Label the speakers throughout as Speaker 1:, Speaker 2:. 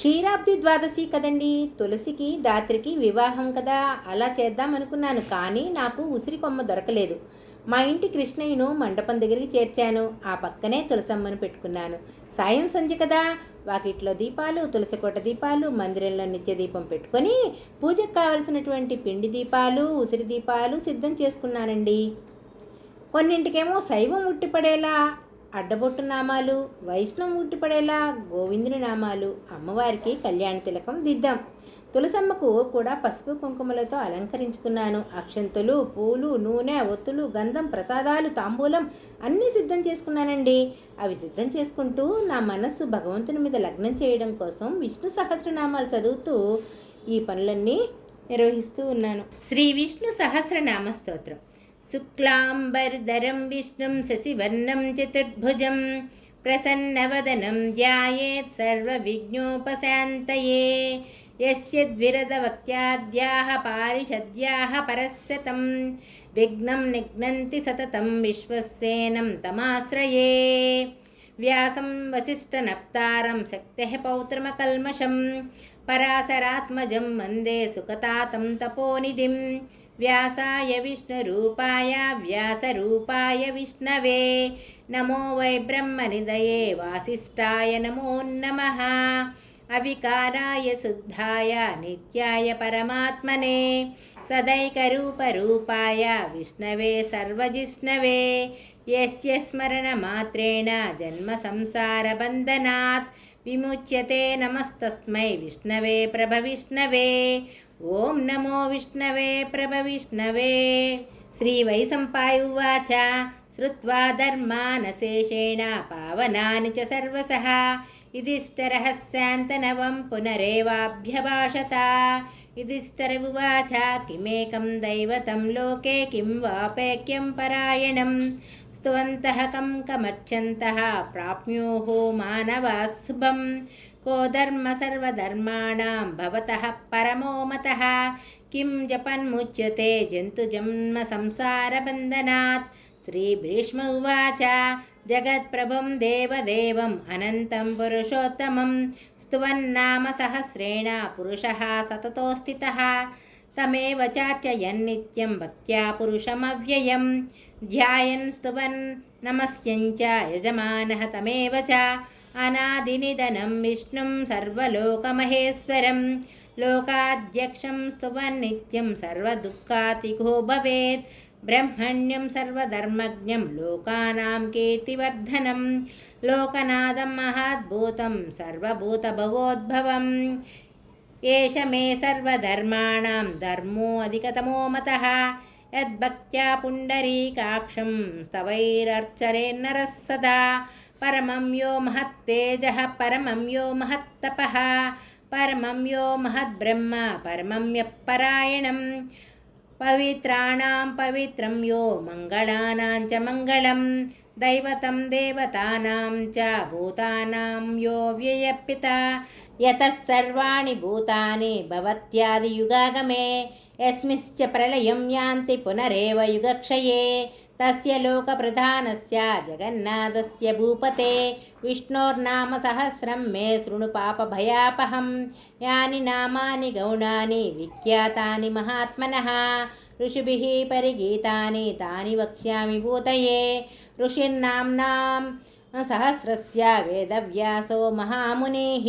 Speaker 1: క్షీరాబ్ది ద్వాదశి కదండి. తులసికి దాత్రికి వివాహం కదా. అలా చేద్దాం అనుకున్నాను కానీ నాకు ఉసిరి కొమ్మ దొరకలేదు. మా ఇంటి కృష్ణయ్యను మండపం దగ్గరికి చేర్చాను. ఆ పక్కనే తులసమ్మను పెట్టుకున్నాను. సాయం సంధ్య కదా. వాకిట్లో దీపాలు తులసికోట దీపాలు మందిరంలో నిత్య దీపం పెట్టుకొని పూజకు కావలసినటువంటి పిండి దీపాలు ఉసిరి దీపాలు సిద్ధం చేసుకున్నానండి. కొన్నింటికేమో శైవం ఉట్టిపడేలా అడ్డబొట్టు నామాలు వైష్ణవం ఉట్టిపడేలా గోవిందుని నామాలు అమ్మవారికి కళ్యాణ తిలకం దిద్దాం. తులసమ్మకు కూడా పసుపు కుంకుమలతో అలంకరించుకున్నాను. అక్షంతులు పూలు నూనె ఒత్తులు గంధం ప్రసాదాలు తాంబూలం అన్నీ సిద్ధం చేసుకున్నానండి. అవి సిద్ధం చేసుకుంటూ నా మనస్సు భగవంతుని మీద లగ్నం చేయడం కోసం విష్ణు సహస్రనామాలు చదువుతూ ఈ పనులన్నీ నిర్వహిస్తూ ఉన్నాను. శ్రీ విష్ణు సహస్రనామ స్తోత్రం. శుక్లాంబర్ధరం విష్ణుం శశివర్ణం చతుర్భుజం ప్రసన్నవదనం ధ్యాయేత్ సర్వవిఘ్నోపశాంతయే యస్య ద్విరదవక్త్యాద్యాः పారిషద్యాः పరస్యతం విఘ్నం నిఘ్నంతి సతతం విశ్వసేనం తమాశ్రయే వ్యాసం వసిష్ఠనప్తారం శక్తిः పౌత్రమకల్మషం పరాశరాత్మజం వందే సుఖతాతం తపోనిధిం వ్యాసాయ విష్ణురూపాయ వ్యాసరూపాయ విష్ణవే. నమో వై బ్రహ్మనిదయే వాసిష్టాయ నమో నమ. అవికారాయ శుద్ధాయ నిత్యాయ పరమాత్మనే. సదైకరూపరూపాయ విష్ణవే సర్వజిష్ణవే. యస్య స్మరణమాత్రేణ జన్మ సంసారబంధనాత్ విముచ్యతే నమస్తస్మై విష్ణవే ప్రభ విష్ణవే. ఓం నమో విష్ణవే ప్రభవిష్ణవే శ్రీవైసంపాయ ఉవాచ. శ్రుత్వా ధర్మానశేషేణ పావనాని చ సర్వసః యుధిష్ఠిరఃశాन्तనవం పునరేవాభ్యభాషత. యుధిష్ఠిర ఉవాచ. కిమేకం దైవతం లోకే కిం వాపేక్యం పరాయణం. स्तुवन्तः कङ्कमर्चन्तः प्राप्न्योः मानवाः शुभं को धर्म सर्वधर्माणां भवतः परमो मतः किं जपन्मुच्यते जन्तुजन्मसंसारबन्धनात् श्रीभीष्म उवाच जगत्प्रभुं देवदेवम् अनन्तं पुरुषोत्तमं स्तुवन्नामसहस्रेण पुरुषः सततोऽस्थितः तमेव चार्चयन्नित्यं भक्त्या पुरुषमव्ययम् ध्यायन् स्तुवन् नमस्यञ्च यजमानः तमेव च अनादिनिधनं विष्णुं सर्वलोकमहेश्वरं लोकाध्यक्षं स्तुवन्नित्यं सर्वदुःखातिको भवेत् ब्रह्मण्यं सर्वधर्मज्ञं लोकानां कीर्तिवर्धनं लोकनाथं महाद्भूतं सर्वभूतभवोद्भवम् एष मे सर्वधर्माणां धर्मोऽधिकतमो मतः యద్భక్త్యా పుండరీకాక్షం స్తవైరర్చరేన్నరः సదా. పరమం యో మహత్తేజ పరమం యో మహత్తప పరమం యో మహద్బ్రహ్మ పరమం యపరాయణం పవిత్రాణం పవిత్రం యో మంగళానాం చ మంగళం. దైవతం దేవతానాం చ భూతానాం యో వ్యయపిత. యత సర్వాణి భూతాని భవత్యాది యుగాగమే. यस्मिश्च प्रलयं यान्ति पुनरेव युगक्षये तस्य लोकप्रधानस्य जगन्नाथस्य भूपते विष्णोर्नाम सहस्रं मे शृणु पापभयापहं यानि नामानि गौणानि विख्यातानि महात्मनः ऋषिभिः परिगीतानि तानि वक्ष्यामि भूतये ऋषिर्नाम्नां सहस्रस्य वेदव्यासो महामुनिः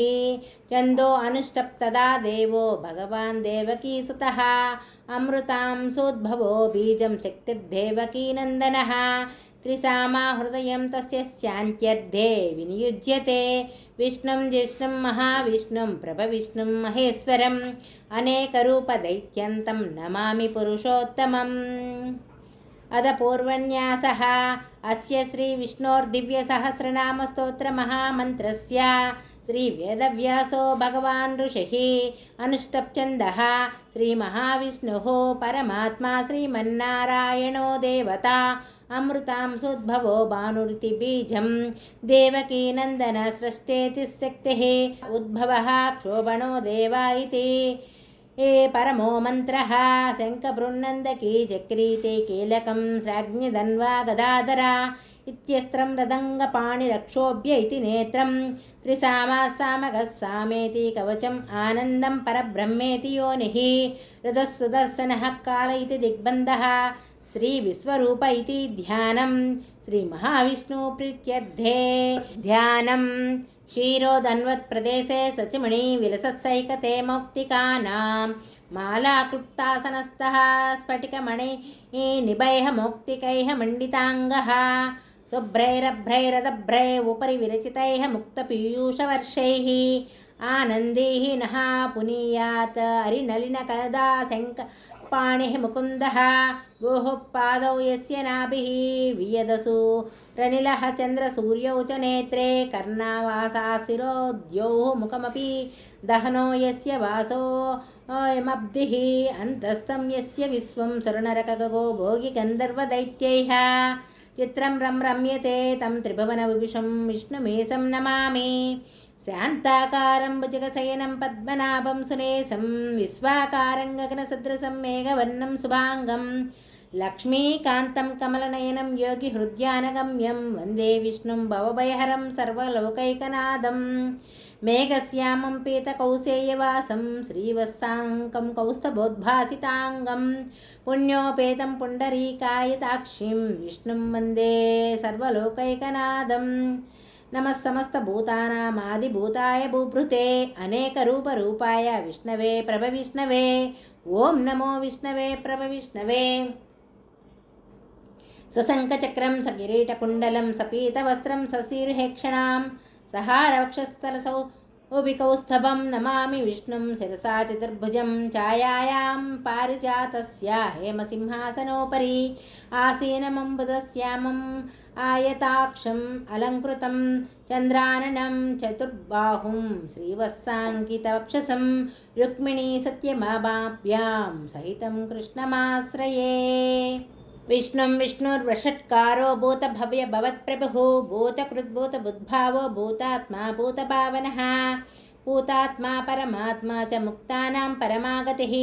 Speaker 1: चन्दो अनुष्टप्तदा देवो भगवान् देवकीसुतः अमृतां सोद्भवो बीजं शक्तिर्देवकीनन्दनः त्रिसामा हृदयं तस्य शान्त्यर्थे विनियुज्यते विष्णुं जिष्णुं महाविष्णुं प्रभविष्णुं महेश्वरम् अनेकरूपदैत्यन्तं नमामि पुरुषोत्तमम् अद पूर्वन्यासः अस्य श्रीविष्णोर्दिव्यसहस्रनामस्तोत्रमहामन्त्रस्य श्रीवेदव्यासो भगवान् ऋषिः अनुष्टप्छन्दः श्रीमहाविष्णुः परमात्मा श्रीमन्नारायणो देवता अमृतां सोद्भवो भानुरिति बीजं देवकीनन्दनसृष्टेति शक्तिः उद्भवः क्षोभणो देवा इति ఏ పరమో మంత్ర? శంఖబృన్నందకీ జక్రీతే కీలకం శ్రాజ్ఞిధన్వా గదాధర? ఇత్యస్త్రం రదంగపాణిరక్షోభ్య ఇది నేత్రం. త్రిసామాసామగస్సామేతి కవచం ఆనందం పరబ్రహ్మేతి యోని. హృదస్సుదర్శన కాల ఇది దిగ్బంధ. శ్రీ విశ్వరూప ఇది ధ్యానం. శ్రీ మహావిష్ణు ప్రీత్యర్థే. ధ్యానం. क्षीरोदन्वत्प्रदेशे सचिमणि विलसत्सैकते मौक्तिकानां मालाक्लुप्तासनस्थः स्फटिकमणि निभैः मौक्तिकैः मण्डिताङ्गः शुभ्रैरभ्रैरदभ्रै उपरि विरचितैः मुक्तपीयूषवर्षैः आनन्दैः नः पुनीयात् हरिनलिनकदा शङ्क पाणिः मुकुन्दः भोः पादौ यस्य नाभिः वियदसु। रनिलः चन्द्रसूर्यौ च नेत्रे कर्णावासाशिरोद्यौः मुखमपि दहनो यस्य वासो। यमब्धिः अन्तस्थं यस्य विश्वं सुरनरकगो भोगिगन्धर्वदैत्यैः चित्रं रं रम्यते तं त्रिभुवनविभूषं विष्णुमेषं नमामि। శాంతాకారం భుజగశయనం పద్మనాభం సునేశం విశ్వాకారం గగనసదృశం మేఘవర్ణం శుభాంగం లక్ష్మీకాంతం కమలనయనం యోగి హృద్యానగమ్యం వందే విష్ణుం భవభయహరం సర్వలోకైకనాథం మేఘశ్యామం పీతకౌసేయవాసం శ్రీవత్సాంకం కౌస్తభోద్భాసితాంగం పుణ్యోపేతం పుండరీకాయతాక్షిం విష్ణుం వందే సర్వలోకైకనాథం నమ సమస్తభూతానామాదిభూతాయ భూభృతే అనేకరూపరూపాయ విష్ణవే ప్రభ విష్ణవే. ఓం నమో విష్ణవే ప్రభ విష్ణవే. సశంఖచక్రం సకిరీటకుండలం ओबिकौस्तभं नमामि विष्णुं शिरसा चतुर्भुजं छायायां पारिजातस्य हेमसिंहासनोपरि आसीनमम्बुदश्यामम् आयताक्षम् अलङ्कृतं चन्द्राननं चतुर्बाहुं श्रीवत्साङ्कितवक्षसं रुक्मिणी सत्यमाभाभ्यां सहितं कृष्णमाश्रये। विष्णुं विष्णुर्वषट्कारो भूतभव्य भवत्प्रभुः भूतकृद्भूतबुद्भावो भूतात्मा भूतभावनः। भूतात्मा परमात्मा च मुक्तानां परमागतिः।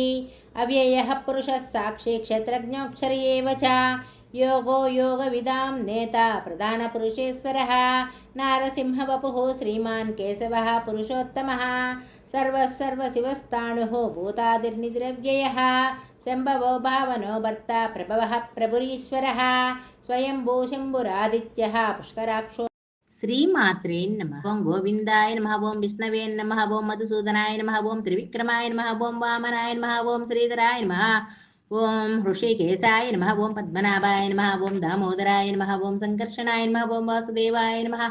Speaker 1: अव्ययः पुरुषः साक्षी क्षेत्रज्ञोऽक्षर एव च। యోగో యోగ విదాం నేత ప్రధాన పురుషేశ్వర నారసింహవపు శ్రీమాన్ కేశవ పురుషోత్తమ సర్వసర్వశివస్థాణు భూతాదిర్నిద్రవ్యయ శంభవో భావనో భర్త ప్రభవ ప్రభురీశ్వర స్వయంభూ శంభురాదిత్య పుష్కరాక్షో శ్రీమాత్రే నమ ఓం గోవిందాయ నమ ఓం విష్ణవే నమ ఓం మధుసూదనాయ నమ ఓం త్రివిక్రమాయ నమ ఓం వామనాయ నమ ఓం శ్రీధరాయ నమ ओम हृषिकेशाय नमः ओम पद्मनाभाय नमः ओम दामोदराय नमः ओम संकर्षणाय नमः ओम वासुदेवाय नमः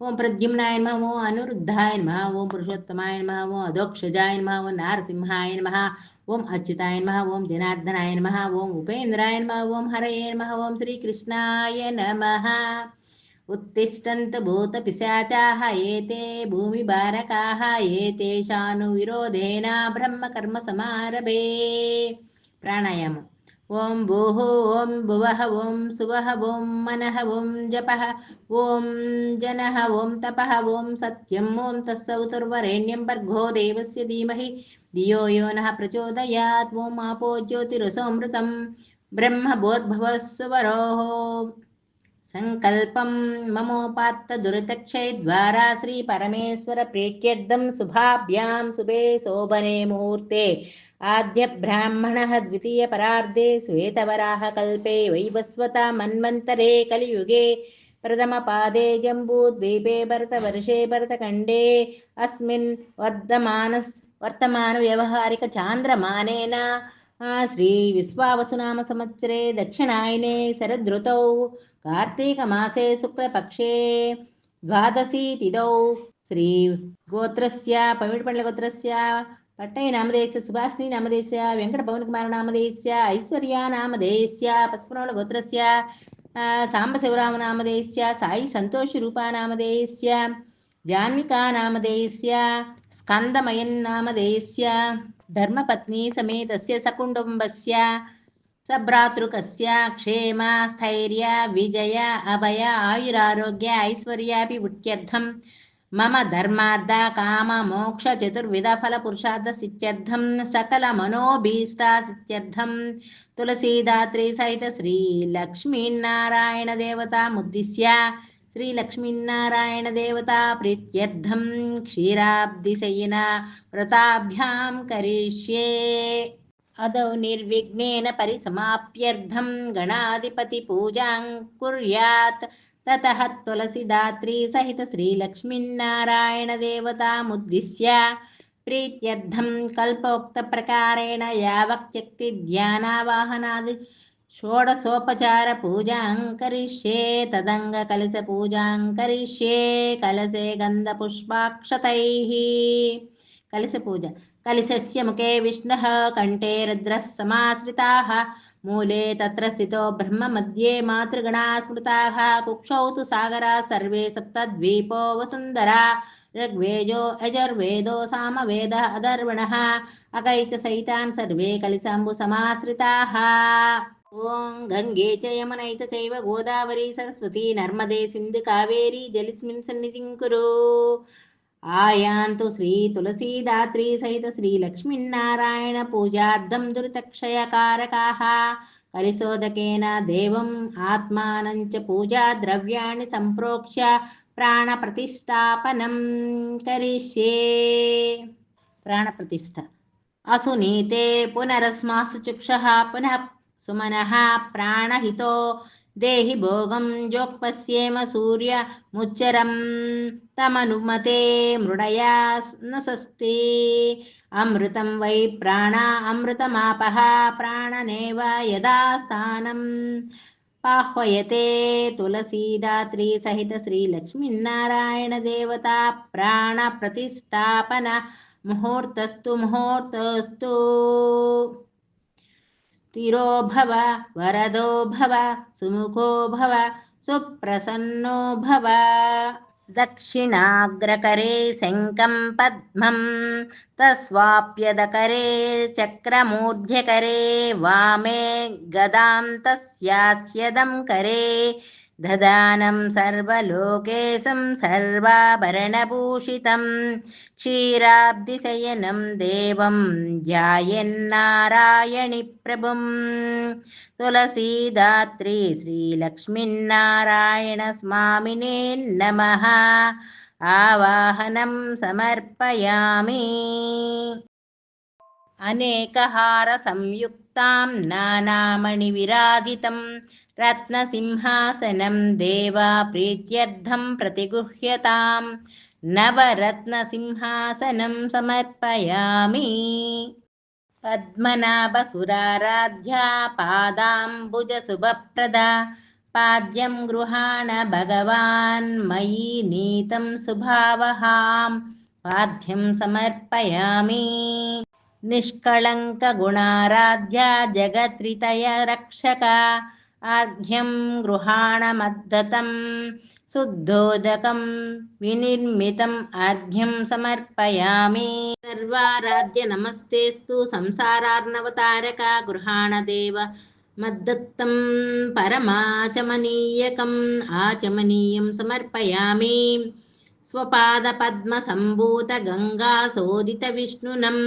Speaker 1: ओम प्रद्युम्नाय नमः ओम अनुरुद्धाय नमः ओम पुरुषोत्तमाय नमः ओम अधोक्षजाय नमः ओम नारसिंहाय नमः ओम अच्युताय नमः ओम जनार्दनाय नमः ओम उपेन्द्राय नमः ओम हरये नमः ओम श्री कृष्णाय नमः उत्तिष्ठन्त भूतपिशाचाः एते भूमिभारकाः ब्रह्म कर्म ब्रह्मकर्मसमारभे प्राणायामम् ॐ भूः ॐ भुवः ॐ सुवः ॐ मनः ॐ जपः ॐ जनः ॐ तपः ॐ सत्यम् ॐ तत्सवितुर्वरेण्यं भर्गो देवस्य धीमहि। धियो यो नः प्रचोदयात् ॐ आपो ज्योतिरसोऽमृतं ब्रह्मभोर्भवस्वरोः सङ्कल्पं ममोपात्तदुरितक्षयद्वारा श्रीपरमेश्वरप्रीत्यर्थं शुभाभ्यां शुभे शोभने मुहूर्ते। आद्यब्राह्मणः द्वितीयपरार्धे श्वेतवराहकल्पे वैवस्वता मन्वन्तरे कलियुगे प्रथमपादे जम्बूद्वीपे भरतवर्षे भरतखण्डे अस्मिन् वर्धमानस् वर्तमानव्यवहारिकचान्द्रमानेन श्रीविश्वावसुनामसंवत्सरे दक्षिणायने शरदृतौ कार्तीकमासे शुक्लपक्षे द्वादशी तिथौ श्रीगोत्रस्य पमिडिपण्डलगोत्रस्य పట్టయ్య నామదేశ సుభాషిణి నామదేశ వెంకట పవన్ కుమార నామదేశ ఐశ్వర్య నామదేశ పసుపునోళ గోత్రస్య సాంబ శివరామ నామదేశ సాయి సంతోష రూపా నామదేశ జాన్వికా నామదేశ స్కందమయన్ నామదేశ ధర్మపత్ని సమేతస్య సకుటుంబస్య సభ్రాతృకస్య క్షేమ స్థైర్య విజయ అభయ ఆయురారోగ్య ఐశ్వర్యాభివృత్యర్థం మమ ధర్మార్థ కామ మోక్ష చతుర్విధ ఫల పురుషార్థ సిత్యర్థం సకల మనోభీష్ట సిత్యర్థం. తులసీదాత్రి సహిత శ్రీ లక్ష్మీనారాయణ దేవత ముద్దిశ్య శ్రీ లక్ష్మీనారాయణ దేవత ప్రీత్యర్థం క్షీరాబ్దిశయన వ్రతాభ్యాం కరిష్యే. అదౌ నిర్విఘ్నేన పరిసమాప్యర్థం గణాధిపతి పూజాం కుర్యాత్. ततः तुलसीदात्रीसहित श्रीलक्ष्मीनारायणदेवतामुद्दिश्य प्रीत्यर्थं कल्पोक्तप्रकारेण यावक्त्यक्तिध्यानावाहनादि षोडशोपचारपूजां करिष्ये तदङ्गकलशपूजां करिष्ये कलशे गन्धपुष्पाक्षतैः कलशपूजा कलशस्य मुखे विष्णुः कण्ठे रुद्रः समाश्रिताः మూలే తత్ర స్థితో బ్రహ్మ మధ్యే మాతృగణా స్మృతాः కుక్షౌ తు సాగరా సర్వే సప్తద్వీపో వసుంధరా ऋग्वेजो यजुर्वेदो सामवेदः अदर्वणः अकैच सहितान् सर्वे कलिसाम्बुसमाश्रिताः ॐ गङ्गे च यमुनै च चैव गोदावरी सरस्वती नर्मदे सिन्धु कावेरी जलिस्मिन् सन्निधिं कुरु आयान्तु श्रीतुलसीदात्री सहित श्रीलक्ष्मीनारायणपूजार्थं दुरितक्षयकारकाः। कलिसोदकेन देवम् आत्मानं च पूजाद्रव्याणि सम्प्रोक्ष्य प्राणप्रतिष्ठापनं करिष्ये। प्राणप्रतिष्ठा। असुनीते पुनरस्मासु चुक्षः पुनः सुमनः प्राणहितो దేహి భోగం జోక్పశ్యేమ సూర్య ముచ్చరం తమనుమతే మృడయా నసస్తి. అమృతం వై ప్రాణ అమృతమాపహ ప్రాణనేవ యదా స్థానం. పాహ్వయతే తులసీదాత్రి సహిత శ్రీలక్ష్మీనారాయణ దేవత ప్రాణ ప్రతిష్టాపన ముహూర్తస్తు ముహూర్తస్తు. तिरो भव, वरदो भव, सुमुखो भव, सुप्रसन्नो भव। दक्षिणाग्रकरे शङ्कं पद्मं, तस्वाप्यदकरे चक्रमूर्ध्यकरे वामे गदां तस्यास्यदं करे। ददानं सर्वलोकेशं सर्वाभरणभूषितं। क्षीराब्धिशयनं देवं ध्यायन्नारायणिप्रभुं तुलसीदात्री श्रीलक्ष्मिन्नारायण स्वामिने नमः। आवाहनम् समर्पयामि। अनेकहारसंयुक्तां नानामणिविराजितम् रत्नसिंहासनं देवा प्रीत्यर्थं प्रतिगुह्यताम् नवरत्नसिंहासनं समर्पयामि। पद्मनाभसुराराध्या पादाम्बुजशुभप्रदा पाद्यं गृहाण भगवान् मयि नीतं सुभावहां पाद्यं समर्पयामि। निष्कळङ्कगुणाराध्या जगत्रितय रक्षका ఆర్ఘ్యం గృహాణమద్దతం శుద్ధోదకం వినిర్మితం ఆర్ఘ్యం సమర్పయామి. సర్వారాధ్య నమస్తేస్తు సంసారార్ణవతారక గృహాణదేవ మద్దత్తం పరమాచమనీయకం ఆచమనీయం సమర్పయామి. స్వపాదపద్మసంభూత గంగాసోదిత విష్ణునం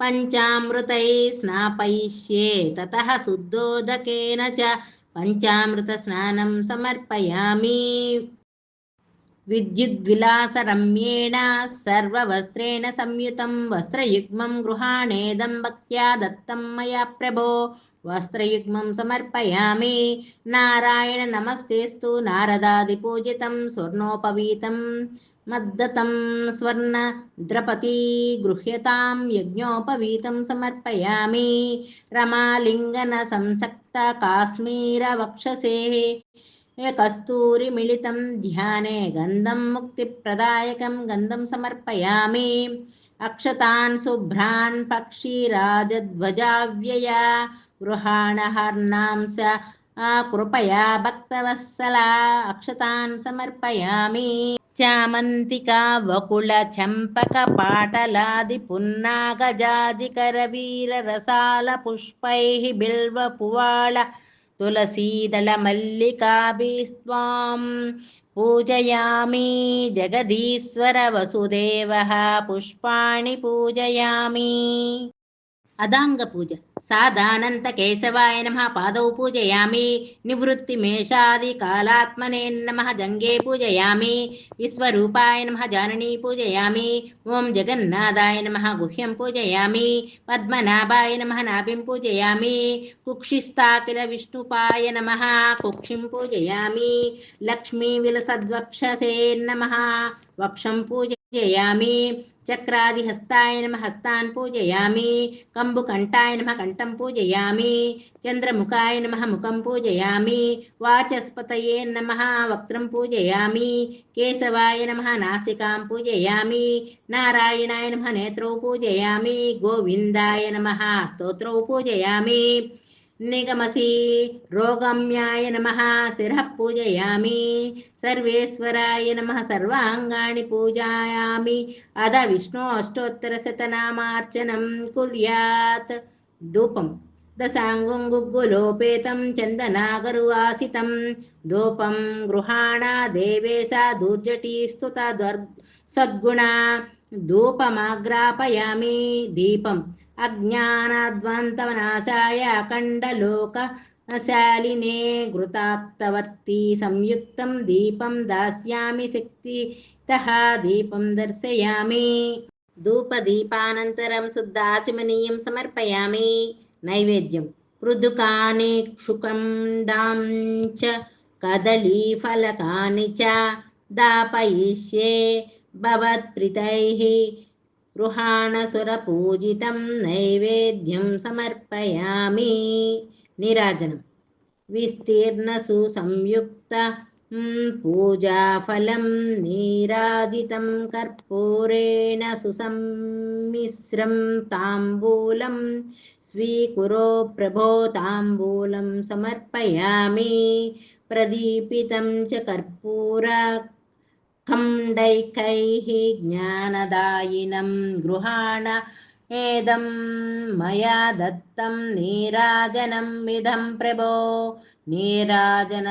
Speaker 1: పంచామృతై స్నాపయిష్యే తతః శుద్ధోదకేన చ పంచామృత స్నానం సమర్పయామి. విద్యుద్విలాసరమ్యేణ సర్వవస్త్రేణ సంయుతం వస్త్రయుగ్మం గృహాణేదం భక్త్యా దత్తం మయా ప్రభో. వస్త్రయుగ్మం సమర్పయామి. నారాయణ నమస్తేస్తు నారదాది పూజితం స్వర్ణోపవీతం. మద్దతం స్వర్ణ ద్రపతి గృహ్యతాం యజ్ఞోపవీతం సమర్పయామి. రమాలింగన సంసక్త కాశ్మీర వక్షసే. కస్తూరి మిళితం ధ్యానే గంధం ముక్తిప్రదాయకం గంధం సమర్పయామి. అక్షతాన్ శుభ్రాన్ పక్షిరాజధ్వజావ్యయ గృహాణహర్నాంస కృపయా భక్తవత్సలా చామంతికా వకుళ చంపక పాటలాది పున్నాగజాజికర వీర రసాల పుష్పై బిల్వ పువాళ తులసీదళ మల్లికాభిస్వాం పూజయామి జగదీశ్వర వసుదేవ పుష్పాణి పూజయామి. అదాంగ పూజ సాదానంత కేశవాయ నమ పాదౌ పూజయామి. నివృత్తి మేషాది కాలాత్మనే నమ జంగే పూజయామి. విశ్వరూపాయ నమ జాననీ పూజయామి. ఓం జగన్నాథాయ నమ గుహ్యం పూజయామి. పద్మనాభాయ నమ నాభిం పూజయామి. కుక్షిస్తాకిల విష్ణుపాయ నమ కుక్షిం పూజయామి. లక్ష్మీ విలసద్వక్షసే నమ వక్షం పూజయామి. చక్రాదిహస్తాయ నమ హస్తాన్ పూజయామి కంబుకంఠాయ నమ కంఠం పూజయామి చంద్రముఖాయ నమ ముఖం పూజయామి వాచస్పతయే నమ వక్త్రం పూజయామి కేశవాయ నమ నాసికాం పూజయామి నారాయణాయ నమ నేత్రౌ పూజయామి గోవిందాయ నమ స్తోత్రౌ పూజయామి నిగమసి రోగమ్యాయ నమ శిర పూజయామి సర్వేశ్వరాయ నమ సర్వాంగాణి పూజాయామి అధ విష్ణు అష్టోత్తర శతనామార్చనం కుర్యాత్ ధూపం దశాంగుం చందనాగరు ఆసితం ధూపం గృహాణ దేవేశ దూర్జటీ స్తుత సద్గుణ ధూపమాగ్రాపయామి దీపం అజ్ఞానాద్వంతవనాశాయ అఖండలోకశాలినే ఘృతాక్తవర్తి సంయుక్తం దీపం దాస్యామి శక్తితః దీపం దర్శయామి. ధూపదీపానంతరం శుద్ధాచమనీయం సమర్పయామి. నైవేద్యం పృదుకాని క్షుకండాం చ కదళీఫలకాని చ దాపయిష్యే భవత్ప్రీతైः గృహాణసురపూజితం నైవేద్యం సమర్పయామి. నీరాజనం. విస్తీర్ణసుసంయుక్త పూజాఫలం నీరాజితం కర్పూరేణ సుసమ్మిశ్రం తాంబూలం స్వీకురో ప్రభో తాంబూలం సమర్పయామి. ప్రదీపితం చ కర్పూర खण्डैकैः ज्ञानदायिनं गृहाण एदं मया दत्तं नीराजनम् इदं प्रभो नीराजन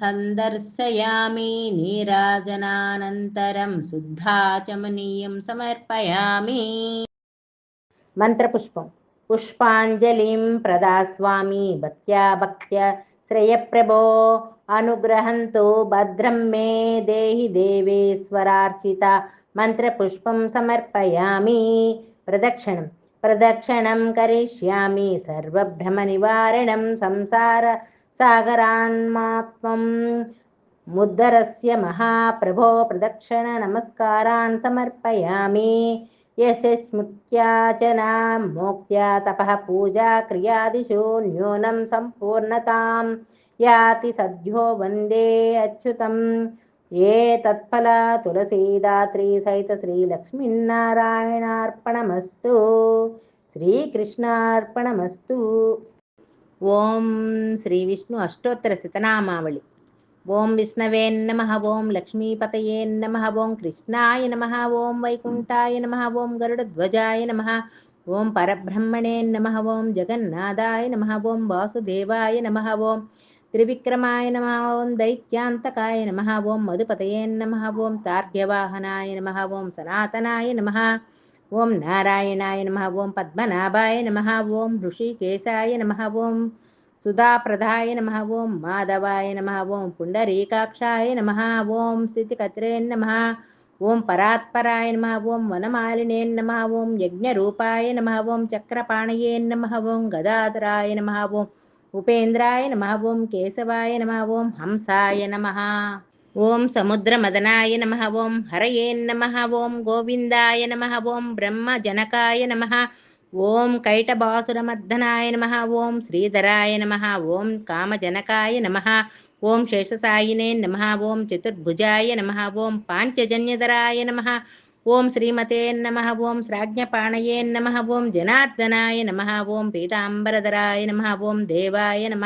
Speaker 1: सन्दर्शयामि नीराजनानन्तरं शुद्धाचमनीयं समर्पयामि मन्त्रपुष्पं पुष्पाञ्जलिं प्रदास्वामि भक्त्या भक्त्या श्रेयप्रभो అనుగ్రహంతో భద్రం మే దేహి దేవేశ్వరార్చిత మంత్రపుష్పం సమర్పయామి. ప్రదక్షిణం. ప్రదక్షిణం కరిష్యామి. సర్వభ్రమ నివారణం సంసార సాగరాన్మాత్మం. ముద్దరస్య మహాప్రభో ప్రదక్షిణ నమస్కారాన్ సమర్పయామి. యశస్మృత్యాచనా మోక్త్యా తపః పూజా క్రియాదిషు న్యూనం సంపూర్ణతాం. యాతి సద్యో వందే అచ్యుతం. ఏ తత్ఫల తులసీదాత్రి సహిత శ్రీలక్ష్మీనారాయణార్పణమస్తు శ్రీకృష్ణార్పణమస్తు. ఓం శ్రీ విష్ణు అష్టోత్తర శతనామావళి. ఓం విష్ణవే నమ ఓం లక్ష్మీపతయే నమ ఓం కృష్ణాయ నమ ఓం వైకుంఠాయ నమ ఓం గరుడధ్వజాయ నమ ఓం పరబ్రహ్మణే నమ ఓం జగన్నాథాయ నమ ఓం వాసుదేవాయ నమ ఓం త్రివిక్రమాయ నమ ఓం దైత్యాంతకాయ నమ ఓం మధుపతయే నమ ఓం తార్ఘ్యవాహనాయ నమ ఓం సనాతనాయ నమ ఓం నారాయణాయ నమ ఓం పద్మనాభాయ నమ ఓం ఋషికేశాయ నమ ఓం సుధాప్రదాయ నమ ఓం మాధవాయ నమ ఓం పుండరీకాక్షాయ నమ ఓం స్థితికత్రే నమ ఓం పరాత్పరాయ నమ ఓం వనమాలినే నమ ఓం యజ్ఞరూపాయ నమ ఓం చక్రపాణయే నమ ఓం గదాధరాయ నమ ఓం ఉపేంద్రాయ నమ ఓం కేశవాయ నమ ఓం హంసాయ నమ ఓం సముద్రమదనాయ నమ ఓం హరయే నమ ఓం గోవిందాయ నమ ఓం బ్రహ్మ జనకాయ నమ ఓం కైటబాసురమర్దనాయ నమ ఓం శ్రీధరాయ నమ ఓం కామజనకాయ నమ ఓం శేషసాయినే నమ ఓం చతుర్భుజాయ నమ ఓం పాంచజన్యధరాయ నమ ఓం శ్రీమతే నమ ఓం శ్రాజ్ఞపాణయే నమ ఓం జనార్దనాయ నమ ఓం పీతాంబరధరాయ నమ ఓం దేవాయ నమ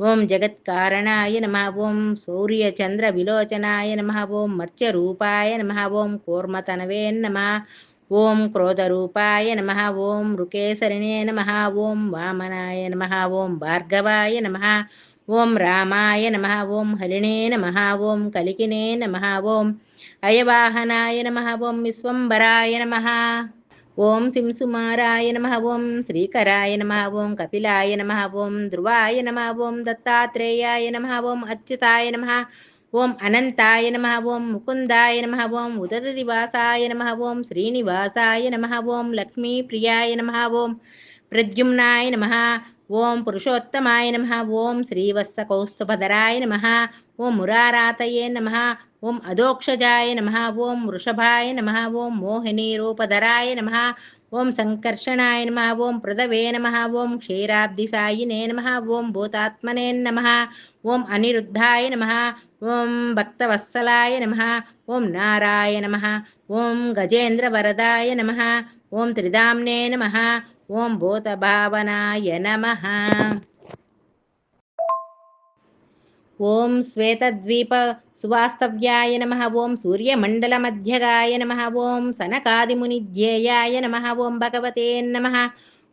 Speaker 1: ఓం జగత్కారణాయ నమ ఓం సూర్యచంద్ర విలోచనాయ నమ ఓం మర్చరూపాయ నమ ఓం కూర్మతనవే నమ ఓం క్రోధరూపాయ నమ ఓం రుకేసరిణే నమ ఓం వామనాయ నమ ఓం భార్గవాయ నమ ఓం రామాయ నమ ఓం హరిణే నమ ఓం కలికినే నమ ఓం అయవాహనాయ నమ ఓం విశ్వంబరాయ నమ ఓం సింసుమారాయ నమ ఓం శ్రీకరాయ నమ ఓం కపిలాయ నమ ఓం ధ్రువాయ నమ ఓం దత్తాత్రేయాయ నమ ఓం అచ్యుతాయ నమ ఓం అనంతాయ నమ ఓం ముకుందాయ నమ ఓం ఉదతదివాసాయ నమ ఓం శ్రీనివాసాయ నమ ఓం లక్ష్మీప్రియాయ నమ ఓం ప్రద్యుమ్నాయ నమ ఓం పురుషోత్తమాయ నమ ఓం శ్రీవత్స శ్రీవత్సకౌస్తుభధరాయ నమ ఓం మురారాతయే నమ ఓం అధోక్షజాయ నమ ఓం వృషభాయ నమ ఓం మోహిని రూపధరాయ నమ ఓం సంకర్షణాయ నమ ఓం పృథవే నమ ఓం క్షీరాబ్దిసాయినే నమ ఓం భూతాత్మనే నమ ఓం అనిరుద్ధాయ నమ ఓం భక్తవత్సలాయ నమ ఓం నారాయ నమ ఓం గజేంద్రవరదాయ నమ ఓం త్రిదామ్నే నమ ఓం భూతభావనాయ నమ ఓం శ్వేతద్వీప సువాస్తవ్యాయ నమ ఓం సూర్యమండలమధ్యగాయ నమ ఓం సనకాదిమునిధ్యేయాయ నమ ఓం భగవతే నమ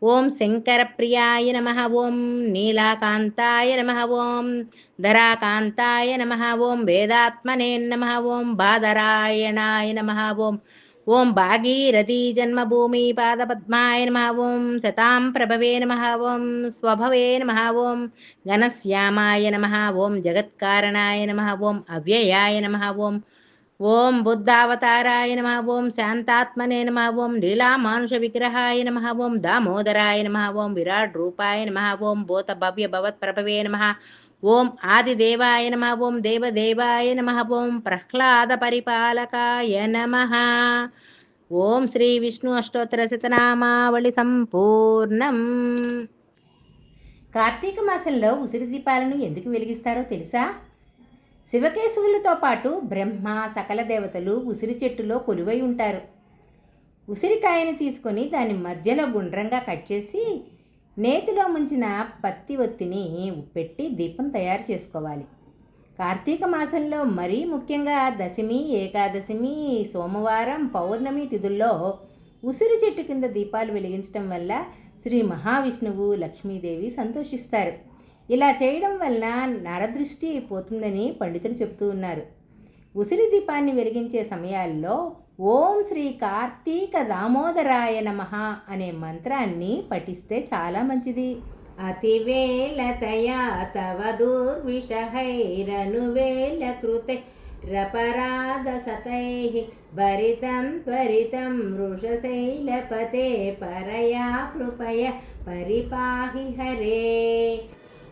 Speaker 1: ఓం శంకరప్రియాయ నమ ఓం నీలాకాంతాయ నమ ఓం ధరాకాంతాయ నమ ఓం వేదాత్మనే నమ ఓం బాదరాయణాయ నమ ఓం ఓం భాగీరథీ జన్మభూమి పాదపద్మాయ నమ ఓం శతాం ప్రభవే నమ ఓం స్వభవే నమ ఓం ఘనశ్యామాయ నమ ఓం జగత్కారణాయ నమ ఓం అవ్యయాయ నమ ఓం ఓం బుద్ధావతారాయ నమ ఓం శాంతాత్మనే నమ ఓం లీలామానుష విగ్రహాయ నమ ఓం దామోదరాయ నమ ఓం విరాట్ రూపాయ నమ ఓం భూత భవ్య భవత్ ప్రభవే నమ ఓం ఆదిదేవాయ నమ ఓం దేవదేవాయ నమ ఓం ప్రహ్లాద పరిపాలకాయ నమ. ఓం శ్రీ విష్ణు అష్టోత్తర శతనామావళి సంపూర్ణం. కార్తీక మాసంలో ఉసిరి దీపాలను ఎందుకు వెలిగిస్తారో తెలుసా? శివకేశవులతో పాటు బ్రహ్మ సకల దేవతలు ఉసిరి చెట్టులో కొలువై ఉంటారు. ఉసిరికాయను తీసుకొని దాని మధ్యలో గుండ్రంగా కట్ చేసి నేతిలో ముంచిన పత్తి ఒత్తిని పెట్టి దీపం తయారు చేసుకోవాలి. కార్తీక మాసంలో మరీ ముఖ్యంగా దశమి ఏకాదశమి సోమవారం పౌర్ణమి తిథుల్లో ఉసిరి చెట్టు కింద దీపాలు వెలిగించడం వల్ల శ్రీ మహావిష్ణువు లక్ష్మీదేవి సంతోషిస్తారు. ఇలా చేయడం వల్ల నరదృష్టి పోతుందని పండితులు చెబుతూ ఉన్నారు. ఉసిరి దీపాన్ని వెలిగించే సమయాల్లో ఓం శ్రీ కార్తీక దామోదరాయ నమ అనే మంత్రాన్ని పఠిస్తే చాలా మంచిది. అతివేలతయా తవ దుర్విషహైరనువేల కృతే రపరాధ సతై భరితం త్వరితం వృషశైలపతే పరయా కృపయ పరిపాహి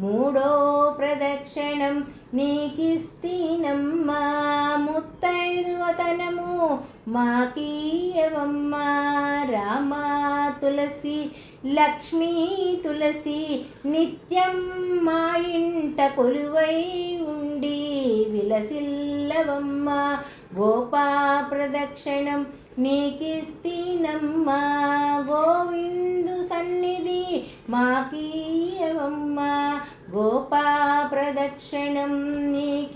Speaker 1: మూడో ప్రదక్షిణం నీకిస్తీనమ్మా ముత్తైదువతనము మాకీయవమ్మా రామా తులసి లక్ష్మీ తులసి నిత్యం మా ఇంట కొలువై ఉండి విలసిల్లవమ్మా. గోపా ప్రదక్షిణం నీకిస్తీనమ్మా గోవిందు సన్నిధి మాకీయవమ్మా గోపా ప్రదక్షిణం నీకి